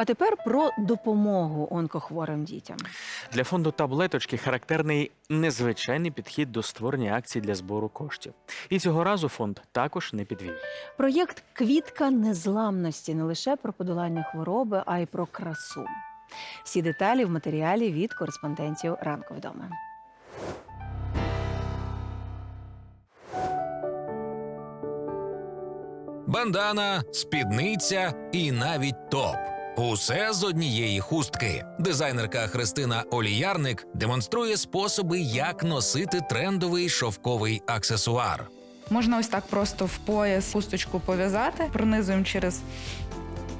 А тепер про допомогу онкохворим дітям. Для фонду таблеточки характерний незвичайний підхід до створення акцій для збору коштів. І цього разу фонд також не підвів. Проєкт Квітка незламності не лише про подолання хвороби, а й про красу. Всі деталі в матеріалі від кореспондентів ранку вдома. Бандана, спідниця і навіть топ. Усе з однієї хустки. Дизайнерка Христина Оліярник демонструє способи, як носити трендовий шовковий аксесуар. Можна ось так просто в пояс хусточку пов'язати, пронизуємо через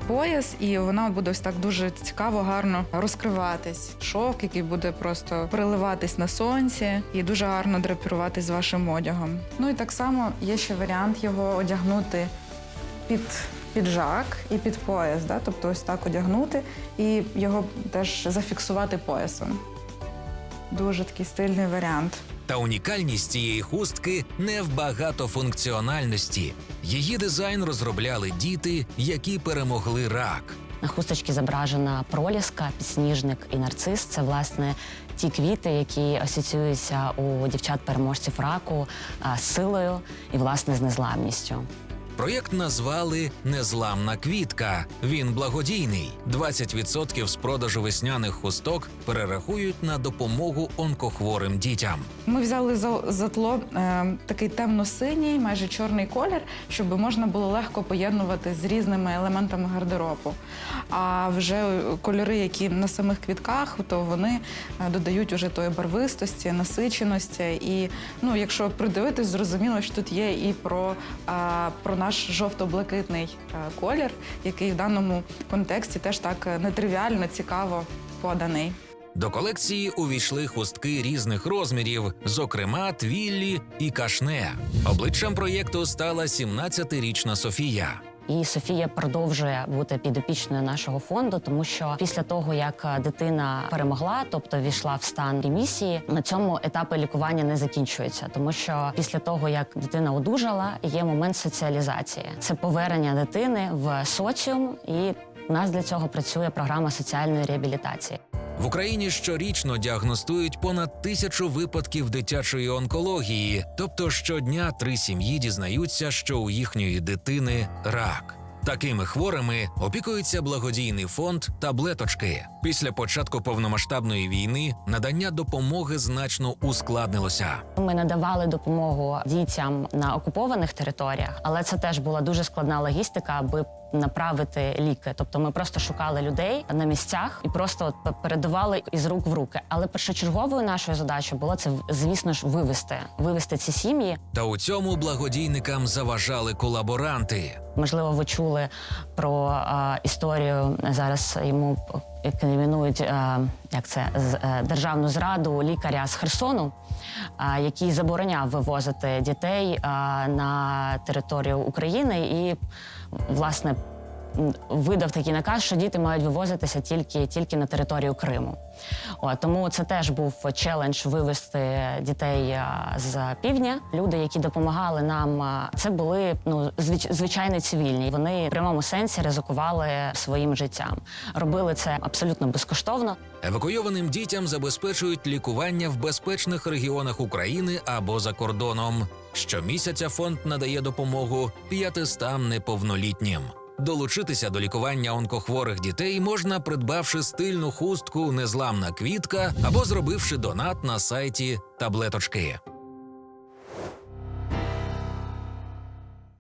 пояс, і вона буде ось так дуже цікаво, гарно розкриватись. Шовк, який буде просто переливатись на сонці, і дуже гарно драпіруватись з вашим одягом. Ну і так само є ще варіант його одягнути під піджак і під пояс, да? тобто ось так одягнути і його теж зафіксувати поясом. Дуже такий стильний варіант. Та унікальність цієї хустки не в багатофункціональності. Її дизайн розробляли діти, які перемогли рак. На хусточці зображена проліска, підсніжник і нарцис. Це власне ті квіти, які асоціюються у дівчат-переможців раку з силою і власне з незламністю. Проєкт назвали Незламна квітка. Він благодійний. 20% з продажу весняних хусток перерахують на допомогу онкохворим дітям. Ми взяли за, за тло е, такий темно-синій, майже чорний колір, щоб можна було легко поєднувати з різними елементами гардеробу. А вже кольори, які на самих квітках, то вони е, додають уже тої барвистості, насиченості. І ну, якщо придивитись, зрозуміло, що тут є і про, е, про наш жовто-блакитний е, колір, який в даному контексті теж так е, нетривіально, цікаво поданий. До колекції увійшли хустки різних розмірів, зокрема твіллі і кашне. Обличчям проєкту стала 17-річна Софія. І Софія продовжує бути підопічною нашого фонду, тому що після того, як е, дитина перемогла, тобто війшла в стан ремісії, на цьому етапи лікування не закінчуються, тому що після того, як дитина одужала, є момент соціалізації. Це повернення дитини в соціум, і у нас для цього працює програма соціальної реабілітації. В Україні щорічно діагностують понад тисячу випадків дитячої онкології, тобто щодня три сім'ї дізнаються, що у їхньої дитини рак. Такими хворими опікується благодійний фонд таблеточки. Після початку повномасштабної війни надання допомоги значно ускладнилося. Ми надавали допомогу дітям на окупованих територіях, але це теж була дуже складна логістика, аби направити ліки. Тобто ми просто шукали людей на місцях і просто от передавали із рук в руки. Але першочерговою нашою задачою було це, звісно ж, вивести, вивести ці сім'ї. Та у цьому благодійникам заважали колаборанти. Можливо, ви чули про а, історію зараз йому іменують як це е, державну зраду лікаря з Херсону, який забороняв вивозити дітей на територію України і власне видав такий наказ, що діти мають вивозитися тільки, тільки на територію Криму. От, тому це теж був челендж вивезти дітей з півдня. Люди, які допомагали нам, це були ну звич, звичайні цивільні. Вони в прямому сенсі ризикували своїм життям. Робили це абсолютно безкоштовно. Евакуйованим дітям забезпечують лікування в безпечних регіонах України або за кордоном. Щомісяця фонд надає допомогу 500 неповнолітнім. Долучитися до лікування онкохворих дітей можна, придбавши стильну хустку Незламна квітка або зробивши донат на сайті таблеточки.